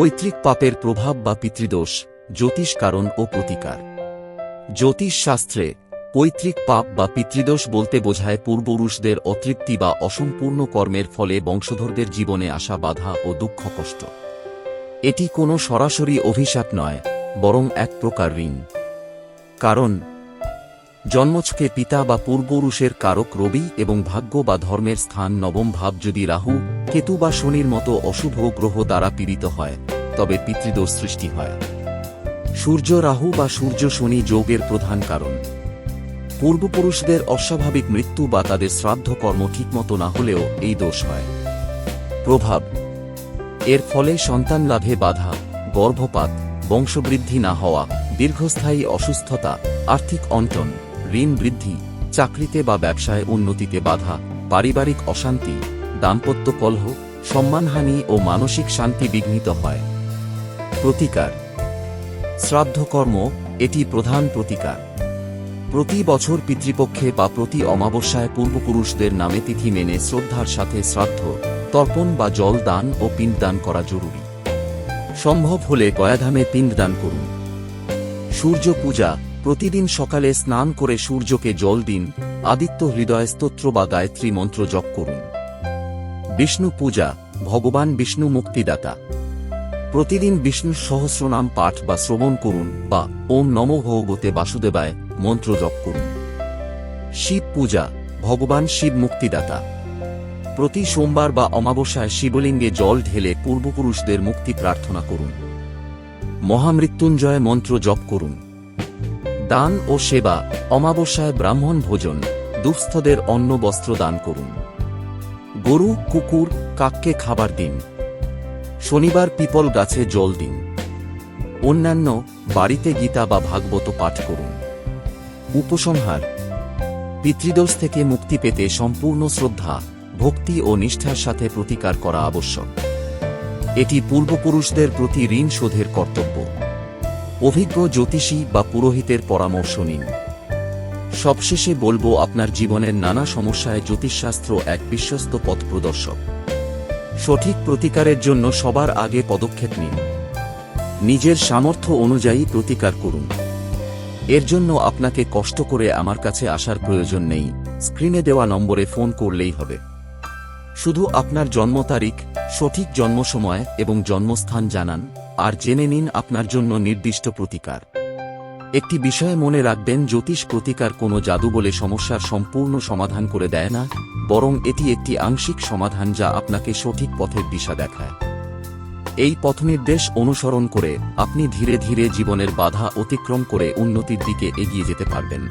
পৈতৃক পাপের প্রভাব বা পিতৃদোষ, জ্যোতিষ কারণ ও প্রতিকার। জ্যোতিষ শাস্ত্রে, পৈতৃক পাপ বা পিতৃদোষ বলতে বোঝায় পূর্বপুরুষদের অতৃপ্তি বা অসম্পূর্ণ কর্মের ফলে বংশধরদের জীবনে আসা বাধা ও দুঃখ কষ্ট। এটি কোনো সরাসরি অভিশাপ নয়, বরং এক প্রকার ঋণ। কারণ জন্মছকে পিতা বা পূর্বপুরুষের কারক রবি এবং ভাগ্য বা ধর্মের স্থান নবম ভাব যদি রাহু, কেতু বা শনির মতো অশুভ গ্রহ দ্বারা পীড়িত হয়, তবে পিতৃদোষ সৃষ্টি হয়। সূর্য রাহু বা সূর্য শনি যোগের প্রধান কারণ। পূর্বপুরুষদের অস্বাভাবিক মৃত্যু বা তাদের শ্রাদ্ধ কর্ম ঠিকমতো না হলেও এই দোষ হয়। প্রভাব। এর ফলে সন্তান লাভে বাধা, গর্ভপাত, বংশবৃদ্ধি না হওয়া, দীর্ঘস্থায়ী অসুস্থতা, আর্থিক অন্টন। ঋণ বৃদ্ধি, চাকরিতে বা ব্যবসায় উন্নতিতে বাধা, পারিবারিক অশান্তি, দাম্পত্য কলহ, সম্মানহানি ও মানসিক শান্তি বিঘ্নিত হয়। প্রতিকার। শ্রাদ্ধকর্ম এটি প্রধান প্রতিকার। প্রতি বছর পিতৃপক্ষে বা প্রতি অমাবস্যায় পূর্বপুরুষদের নামে তিথি মেনে শ্রদ্ধার সাথে শ্রাদ্ধ, তর্পণ বা জল দান ও পিণ্ডদান করা জরুরি। সম্ভব হলে গয়াধামে পিণ্ডদান করুন। সূর্য পূজা প্রতিদিন সকালে স্নান করে সূর্যকে জল দিন, আদিত্য হৃদয় স্তোত্র বা গায়ত্রী মন্ত্র জপ করুন। বিষ্ণু পূজা, ভগবান বিষ্ণু মুক্তিদাতা। প্রতিদিন বিষ্ণুর সহস্রনাম পাঠ বা শ্রবণ করুন বা ওম নম ভগবতে বাসুদেবায় মন্ত্র জপ করুন। শিব পূজা, ভগবান শিব মুক্তিদাতা। প্রতি সোমবার বা অমাবস্যায় শিবলিঙ্গে জল ঢেলে পূর্বপুরুষদের মুক্তি প্রার্থনা করুন। মহামৃত্যুঞ্জয় মন্ত্র জপ করুন। দান ও সেবা, অমাবস্যায় ব্রাহ্মণ ভোজন, দুঃস্থদের অন্ন বস্ত্র দান করুন। গরু, কুকুর, কাককে খাবার দিন। শনিবার পিপল গাছে জল দিন। অন্যান্য বাড়িতে গীতা বা ভাগবত পাঠ করুন। উপসংহার, পিতৃদোষ থেকে মুক্তি পেতে সম্পূর্ণ শ্রদ্ধা, ভক্তি ও নিষ্ঠার সাথে প্রতিকার করা আবশ্যক। এটি পূর্বপুরুষদের প্রতি ঋণ শোধের কর্তব্য। অভিজ্ঞ জ্যোতিষী বা পুরোহিতের পরামর্শ নিন। সবশেষে বলব আপনার জীবনের নানা সমস্যায় জ্যোতিষশাস্ত্র এক বিশ্বস্ত পথ প্রদর্শক। সঠিক প্রতিকারের জন্য সবার আগে পদক্ষেপ নিন। নিজের সামর্থ্য অনুযায়ী প্রতিকার করুন। এর জন্য আপনাকে কষ্ট করে আমার কাছে আসার প্রয়োজন নেই। স্ক্রিনে দেওয়া নম্বরে ফোন করলেই হবে। শুধু আপনার জন্ম তারিখ, সঠিক জন্ম সময় এবং জন্মস্থান জানান। আর জেনে নিন আপনার জন্য নির্দিষ্ট প্রতিকার। একটি বিষয়ে মনে রাখবেন, জ্যোতিষ প্রতিকার কোনো জাদু বলে সমস্যার সম্পূর্ণ সমাধান করে দেয় না, বরং এটি একটি আংশিক সমাধান যা আপনাকে সঠিক পথের দিশা দেখায়। এই পথনির্দেশ অনুসরণ করে আপনি ধীরে ধীরে জীবনের বাধা অতিক্রম করে উন্নতির দিকে এগিয়ে যেতে পারবেন।